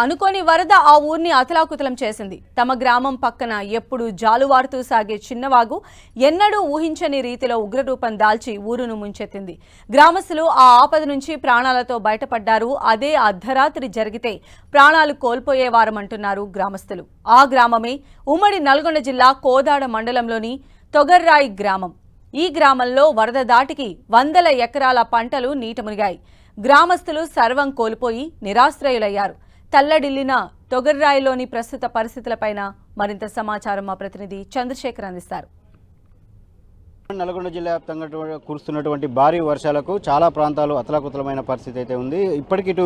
అనుకోని వరద ఆ ఊరిని అతలాకుతలం చేసింది. తమ గ్రామం పక్కన ఎప్పుడు జాలువారుతూ సాగే చిన్నవాగు ఎన్నడూ ఊహించని రీతిలో ఉగ్రరూపం దాల్చి ఊరును ముంచెత్తింది. గ్రామస్తులు ఆ ఆపద నుంచి ప్రాణాలతో బయటపడ్డారు. అదే అర్ధరాత్రి జరిగితే ప్రాణాలు కోల్పోయేవారమంటున్నారు గ్రామస్తులు. ఆ గ్రామమే ఉమ్మడి నల్గొండ జిల్లా కోదాడ మండలంలోని తొగర్రాయి గ్రామం. ఈ గ్రామంలో వరద దాటికి వందల ఎకరాల పంటలు నీట మునిగాయి. గ్రామస్తులు సర్వం కోల్పోయి నిరాశ్రయులయ్యారు. తల్లడిల్లిన తొగర్రాయిలోని ప్రస్తుత పరిస్థితులపైన మరింత సమాచారం మా ప్రతినిధి చంద్రశేఖర్ అందిస్తారు. నల్గొండ జిల్లా వ్యాప్తంగా కురుస్తున్నటువంటి భారీ వర్షాలకు చాలా ప్రాంతాలు అతలాకుతలమైన పరిస్థితి అయితే ఉంది. ఇప్పటికి ఇటు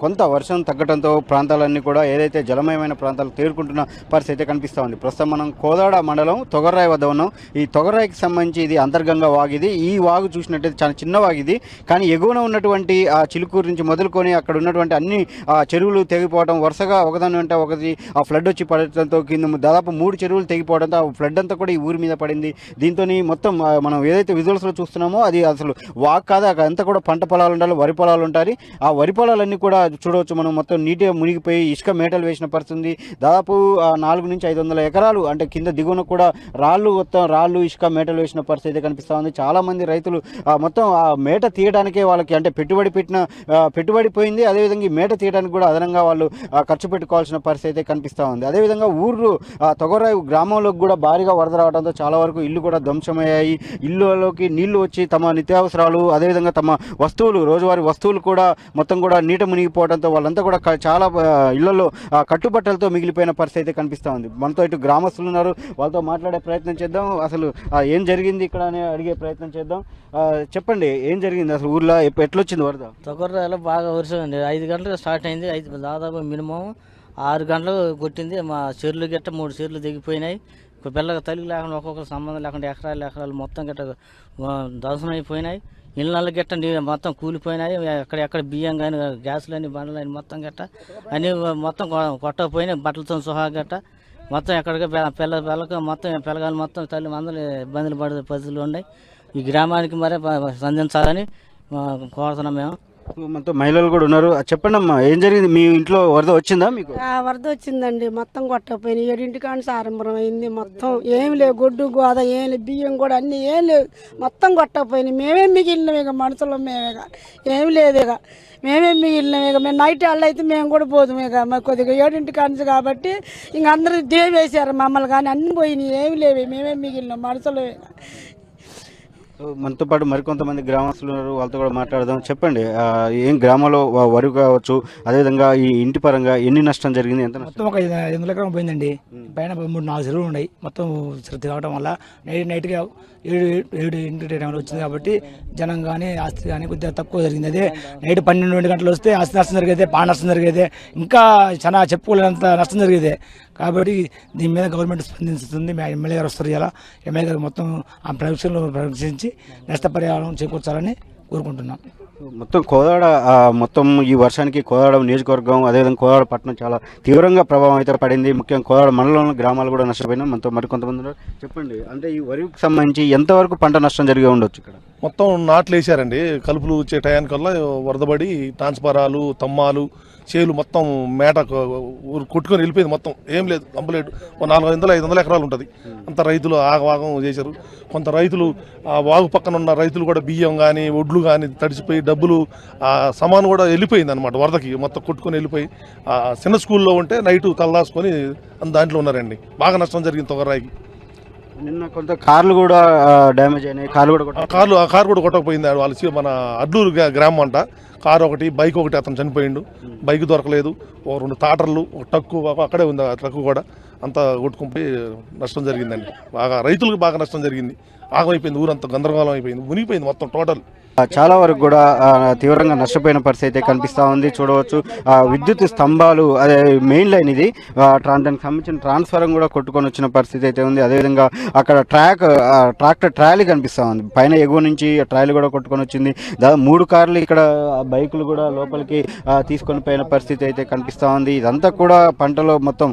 కొంత వర్షం తగ్గడంతో ప్రాంతాలన్నీ కూడా ఏదైతే జలమయమైన ప్రాంతాలు తేరుకుంటున్న పరిస్థితి అయితే కనిపిస్తూ ఉంది. ప్రస్తుతం మనం కోదాడ మండలం తొగర్రాయి వద్ద ఉన్నాం. ఈ తొగర్రాయికి సంబంధించి ఇది అంతర్గంగా వాగిది. ఈ వాగు చూసినట్టయితే చాలా చిన్న వాగిది. కానీ ఎగువన ఉన్నటువంటి ఆ చిలుకూరు నుంచి మొదలుకొని అక్కడ ఉన్నటువంటి అన్ని ఆ, చెరువులు తెగిపోవడం వరుసగా ఒకదాని వెంట ఒకటి ఆ ఫ్లడ్ వచ్చి పడటంతో కింద దాదాపు మూడు చెరువులు తెగిపోవడంతో ఆ ఫ్లడ్ అంతా కూడా ఈ ఊరి మీద పడింది. దీంతో మొత్తం మొత్తం మనం ఏదైతే విజువల్స్లో చూస్తున్నామో అది అసలు వాక్ కాదు అక్కడ అంతా కూడా పంట పొలాలు ఉండాలి వరి పొలాలు ఉంటాయి ఆ వరి పొలాలన్నీ కూడా చూడవచ్చు మనం మొత్తం నీటిగా మునిగిపోయి ఇసుక మేటలు వేసిన పరిస్థితుంది దాదాపు నాలుగు నుంచి ఐదు వందల ఎకరాలు అంటే కింద దిగువన కూడా రాళ్ళు మొత్తం రాళ్ళు ఇసుక మేటలు వేసిన పరిస్థితి అయితే కనిపిస్తూ ఉంది. చాలామంది రైతులు మొత్తం ఆ మేట తీయడానికే వాళ్ళకి అంటే పెట్టుబడి పెట్టిన పెట్టుబడి పోయింది. అదేవిధంగా ఈ మేట తీయడానికి కూడా అదనంగా వాళ్ళు ఖర్చు పెట్టుకోవాల్సిన పరిస్థితి అయితే కనిపిస్తూ ఉంది. అదేవిధంగా ఊర్లు ఆ, తొగరాయి గ్రామంలోకి కూడా భారీగా వరద రావడంతో చాలా వరకు ఇల్లు కూడా ధ్వంసమయ్యాయి. ఇళ్ళలోకి నీళ్ళు వచ్చి తమ నిత్యావసరాలు అదేవిధంగా తమ వస్తువులు రోజువారీ వస్తువులు కూడా మొత్తం కూడా నీట మునిగిపోవడంతో వాళ్ళంతా కూడా చాలా ఇళ్ళలో కట్టుబట్టలతో మిగిలిపోయిన పరిస్థితి అయితే కనిపిస్తూ ఉంది. మనతో ఇటు గ్రామస్తులు ఉన్నారు. వాళ్ళతో మాట్లాడే ప్రయత్నం చేద్దాం. అసలు ఏం జరిగింది ఇక్కడ అని అడిగే ప్రయత్నం చేద్దాం. చెప్పండి ఏం జరిగింది? అసలు ఊర్లో ఎట్లొచ్చింది వరద? తొగర్రాలో బాగా వర్షం ఐదు గంటలకు స్టార్ట్ అయింది. ఐదు దాదాపు మినిమం ఆరు గంటలకు కొట్టింది. మా చెర్లు గిట్ట మూడు చెర్లు దిగిపోయినాయి పిల్లలకు తల్లి లేకుండా ఒక్కొక్కరు సంబంధం లేకుండా ఎకరాలు ఎకరాలు మొత్తం గిట్ట దర్శనం ధ్వంసం అయిపోయినాయి. ఇళ్ళ గిట్ట మొత్తం కూలిపోయినాయి. ఎక్కడ ఎక్కడ బియ్యం కానీ గ్యాసులని బండలని మొత్తం గట్ట అన్నీ మొత్తం కొ- కొట్టకపోయినాయి. బట్టలతో సహా గట్ట మొత్తం ఎక్కడికి పిల్ల పిల్లక మొత్తం పిల్లగాలు మొత్తం తల్లి మందలు ఇబ్బందులు పడే పరిస్థితులు ఉన్నాయి. ఈ గ్రామానికి మరే సంధించాలని కోరుతున్నాం మేము. మనతో మహిళలు కూడా ఉన్నారు. చెప్పండి అమ్మా ఏం జరిగింది? మీ ఇంట్లో వరద వచ్చిందా మీకు? ఆ వరద వచ్చిందండి. మొత్తం కొట్టకపోయినాయి. ఏడింటి కానీ సారంభరం అయింది మొత్తం. ఏం లేవు. గొడ్డు గోద ఏం లేవు. బియ్యం కూడా అన్ని ఏం లేవు. మొత్తం కొట్టకపోయినాయి. మేమే మిగిలినాం ఇక. మనుషులు మేమేగా ఏం లేదు ఇక. మేమే మిగిలినాం ఇక. మేము నైట్ వాళ్ళు అయితే మేము కూడా పోదాం ఇక. మాకు కొద్దిగా ఏడింటి కానించి కాబట్టి ఇంక అందరూ దేవేశారు వేసారు మమ్మల్ని కానీ అన్ని పోయినాయి. ఏమి లేవు. మేమే మిగిలినాం. మనుషులు ఇక. మనతో పాటు మరికొంతమంది గ్రామస్తులు ఉన్నారు వాళ్ళతో కూడా మాట్లాడదాం. చెప్పండి ఏం గ్రామంలో వరి కావచ్చు అదేవిధంగా ఈ ఇంటి పరంగా ఎన్ని నష్టం జరిగింది ఎంత మొత్తం ఒక వందల ఎకరం పోయిందండి. పైన మూడు నాలుగు చెరువులు ఉన్నాయి. మొత్తం చెరువు తిరగడం వల్ల నైట్ నైట్గా ఏడు ఏడు ఇంటి టైంలో వచ్చింది కాబట్టి జనం కానీ ఆస్తి కానీ కొద్దిగా తక్కువ జరిగింది. అదే నైట్ పన్నెండు రెండు గంటలు వస్తే ఆస్తి నష్టం జరిగేదే పా నష్టం జరిగేదే ఇంకా చాలా చెప్పుకోలేనంత నష్టం జరిగేదే. కాబట్టి దీని మీద గవర్నమెంట్ స్పందిస్తుంది. మా ఎమ్మెల్యే గారు వస్తారు ఇలా ఎమ్మెల్యే గారు మొత్తం ఆ ప్రవేశంలో ప్రవేశించి నష్టపరిహారం చేకూర్చాలని కోరుకుంటున్నాం. మొత్తం కోదాడ మొత్తం ఈ వర్షానికి కోదాడ నియోజకవర్గం అదేవిధంగా కోదాడ పట్టణం చాలా తీవ్రంగా ప్రభావం అయితే పడింది. ముఖ్యంగా కోదాడ మండలంలో గ్రామాలు కూడా నష్టపోయినాయి. మనతో మరికొంతమంది కొంతమంది చెప్పండి అంటే ఈ వరికి సంబంధించి ఎంతవరకు పంట నష్టం జరిగి ఉండొచ్చు ఇక్కడ? మొత్తం నాట్లు వేసారండి కలుపులు వచ్చే టయానికల్లా వరదబడి ట్రాన్స్ఫారాలు తమ్మాలు చేలు మొత్తం మేట ఊరు కొట్టుకొని వెళ్ళిపోయింది మొత్తం. ఏం లేదు కంప్లీట్ నాలుగు వందల ఐదు వందల ఎకరాలు ఉంటుంది. అంత రైతులు ఆగవాగం చేశారు. కొంత రైతులు ఆ వాగు పక్కన ఉన్న రైతులు కూడా బియ్యం కానీ ఒడ్లు కానీ తడిసిపోయి డబ్బులు ఆ సమాన్ కూడా వెళ్ళిపోయింది అనమాట వరదకి. మొత్తం కొట్టుకొని వెళ్ళిపోయి ఆ చిన్న స్కూల్లో ఉంటే నైటు తలదాసుకొని దాంట్లో ఉన్నారండి. బాగా నష్టం జరిగింది తొగరాయికి. నిన్న కొంత కార్లు కూడా డ్యామేజ్ అయినాయి. కార్లు కూడా కార్లు ఆ కారు కూడా కొట్టకపోయింది వాళ్ళ మన అడ్లూరు గ్రా- గ్రామం అంట. కారు ఒకటి బైక్ ఒకటి అతను చనిపోయిండు. బైక్ దొరకలేదు. ఓ రెండు తాటర్లు ఒక ట్రక్కు ఒక- అక్కడే ఉంది ఆ ట్రక్కు కూడా. అంతా కొట్టుకుపోయి నష్టం జరిగిందండి. బాగా రైతులకు బాగా నష్టం జరిగింది. ఆగమైపోయింది ఊరంతా గందరగోళం అయిపోయింది మునిగిపోయింది మొత్తం టోటల్. చాలా వరకు కూడా తీవ్రంగా నష్టపోయిన పరిస్థితి అయితే కనిపిస్తూ ఉంది. చూడవచ్చు ఆ, విద్యుత్ స్తంభాలు అదే మెయిన్ లైన్ ఇది. దానికి సంబంధించిన ట్రాన్స్ఫారం కూడా కొట్టుకొని వచ్చిన పరిస్థితి అయితే ఉంది. అదేవిధంగా అక్కడ ట్రాక్ ట్రాక్టర్ ట్రాలీ కనిపిస్తూ ఉంది. పైన ఎగువ నుంచి ట్రాలీ కూడా కొట్టుకొని వచ్చింది. దాదాపు మూడు కార్లు ఇక్కడ బైకులు కూడా లోపలికి తీసుకొని పోయిన పరిస్థితి అయితే కనిపిస్తూ ఉంది. ఇదంతా కూడా పంటలో మొత్తం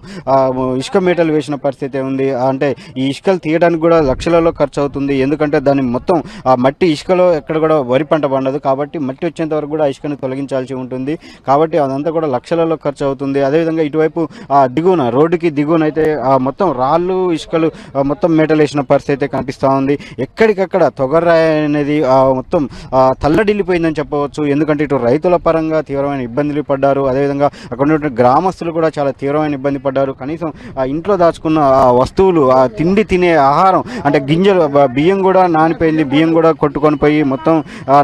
ఇసుక మీటలు వేసిన పరిస్థితి ఉంది. అంటే ఈ ఇసుకలు తీయడానికి కూడా లక్షలలో ఖర్చు అవుతుంది. ఎందుకంటే దాన్ని మొత్తం ఆ మట్టి ఇసుకలో ఎక్కడ కూడా వరి పంట పండదు కాబట్టి మట్టి వచ్చేంత వరకు కూడా ఇసుకను తొలగించాల్సి ఉంటుంది. కాబట్టి అదంతా కూడా లక్షలలో ఖర్చు అవుతుంది. అదేవిధంగా ఇటువైపు ఆ దిగువన రోడ్డుకి దిగువన అయితే ఆ మొత్తం రాళ్ళు ఇసుకలు మొత్తం మేటలేసిన పరిస్థితి అయితే కనిపిస్తూ ఉంది. ఎక్కడికక్కడ తొగర్రాయి అనేది మొత్తం తల్లడిల్లిపోయిందని చెప్పవచ్చు. ఎందుకంటే ఇటు రైతుల పరంగా తీవ్రమైన ఇబ్బందులు పడ్డారు. అదేవిధంగా అక్కడ ఉన్నటువంటి గ్రామస్తులు కూడా చాలా తీవ్రమైన ఇబ్బంది పడ్డారు. కనీసం ఆ ఇంట్లో దాచుకున్న ఆ వస్తువులు ఆ తిండి తినే ఆహారం అంటే గింజలు బియ్యం కూడా నానిపోయింది. బియ్యం కూడా కొట్టుకొని పోయి మొత్తం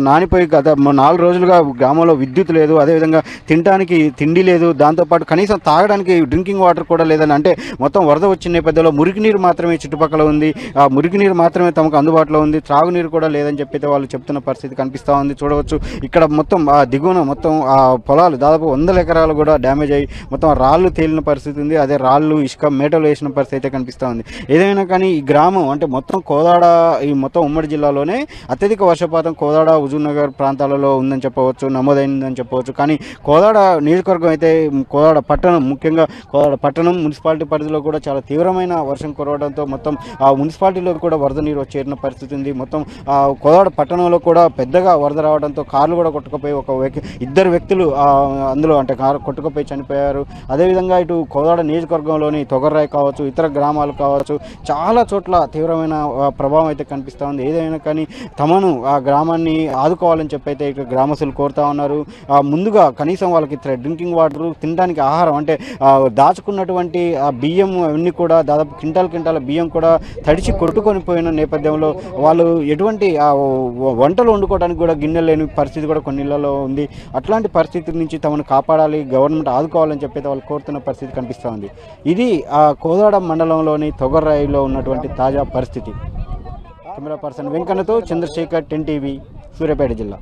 నానిపోయి గత నాలుగు రోజులుగా గ్రామంలో విద్యుత్ లేదు అదేవిధంగా తినడానికి తిండి లేదు దాంతోపాటు కనీసం తాగడానికి డ్రింకింగ్ వాటర్ కూడా లేదని అంటే మొత్తం వరద వచ్చిన నేపథ్యంలో మురికి నీరు మాత్రమే చుట్టుపక్కల ఉంది. ఆ మురికి నీరు మాత్రమే తమకు అందుబాటులో ఉంది. త్రాగునీరు కూడా లేదని చెప్పి వాళ్ళు చెప్తున్న పరిస్థితి కనిపిస్తూ ఉంది. చూడవచ్చు. ఇక్కడ మొత్తం ఆ దిగువన మొత్తం ఆ పొలాలు దాదాపు వందల ఎకరాలు కూడా డ్యామేజ్ అయ్యి మొత్తం రాళ్ళు తేలిన పరిస్థితి ఉంది. అదే రాళ్ళు ఇసుక మేటలు వేసిన పరిస్థితి అయితే కనిపిస్తూ ఉంది. ఏదైనా కానీ ఈ గ్రామం అంటే మొత్తం కోదాడ ఈ మొత్తం ఉమ్మడి జిల్లాలోనే అత్యధిక వర్షపాతం కోదాడ హుజూర్నగర్ ప్రాంతాలలో ఉందని చెప్పవచ్చు నమోదైందని చెప్పవచ్చు. కానీ కోదాడ నియోజకవర్గం అయితే కోదాడ పట్టణం ముఖ్యంగా కోదాడ పట్టణం మున్సిపాలిటీ పరిధిలో కూడా చాలా తీవ్రమైన వర్షం కురవడంతో మొత్తం ఆ మున్సిపాలిటీలో కూడా వరద నీరు వచ్చేరిన పరిస్థితి ఉంది. మొత్తం ఆ కోదాడ పట్టణంలో కూడా పెద్దగా వరద రావడంతో కార్లు కూడా కొట్టుకుపోయి ఒక వ్యక్తి ఇద్దరు వ్యక్తులు అందులో అంటే కారు కొట్టుకుపోయి చనిపోయారు. అదేవిధంగా ఇటు కోదాడ నియోజకవర్గంలోని తొగర్రాయి కావచ్చు ఇతర గ్రామాలు కావచ్చు చాలా చోట్ల తీవ్రమైన ప్రభావం అయితే కనిపిస్తూ ఉంది. ఏదైనా కానీ తమను ఆ గ్రామాన్ని ఆదుకోవాలని చెప్పి అయితే ఇక్కడ గ్రామస్తులు కోరుతా ఉన్నారు. ముందుగా కనీసం వాళ్ళకి డ్రింకింగ్ వాటర్ తినడానికి ఆహారం అంటే దాచుకున్నటువంటి ఆ బియ్యం అవన్నీ కూడా దాదాపు క్వింటాల్ క్వింటాల బియ్యం కూడా తడిచి కొట్టుకొని పోయిన నేపథ్యంలో వాళ్ళు ఎటువంటి వంటలు వండుకోవడానికి కూడా గిన్నెలు లేని పరిస్థితి కూడా కొన్ని ఇళ్ళలో ఉంది. అట్లాంటి పరిస్థితి నుంచి తమను కాపాడాలి గవర్నమెంట్ ఆదుకోవాలని చెప్పి వాళ్ళు కోరుతున్న పరిస్థితి కనిపిస్తూ ఉంది. ఇది ఆ కోదాడ మండలంలోని తొగర్రాయిలో ఉన్నటువంటి తాజా పరిస్థితి. కెమెరా పర్సన్ వెంకన్నతో చంద్రశేఖర్ టెన్ టీవీ. సూర్యాపేట జిల్లా.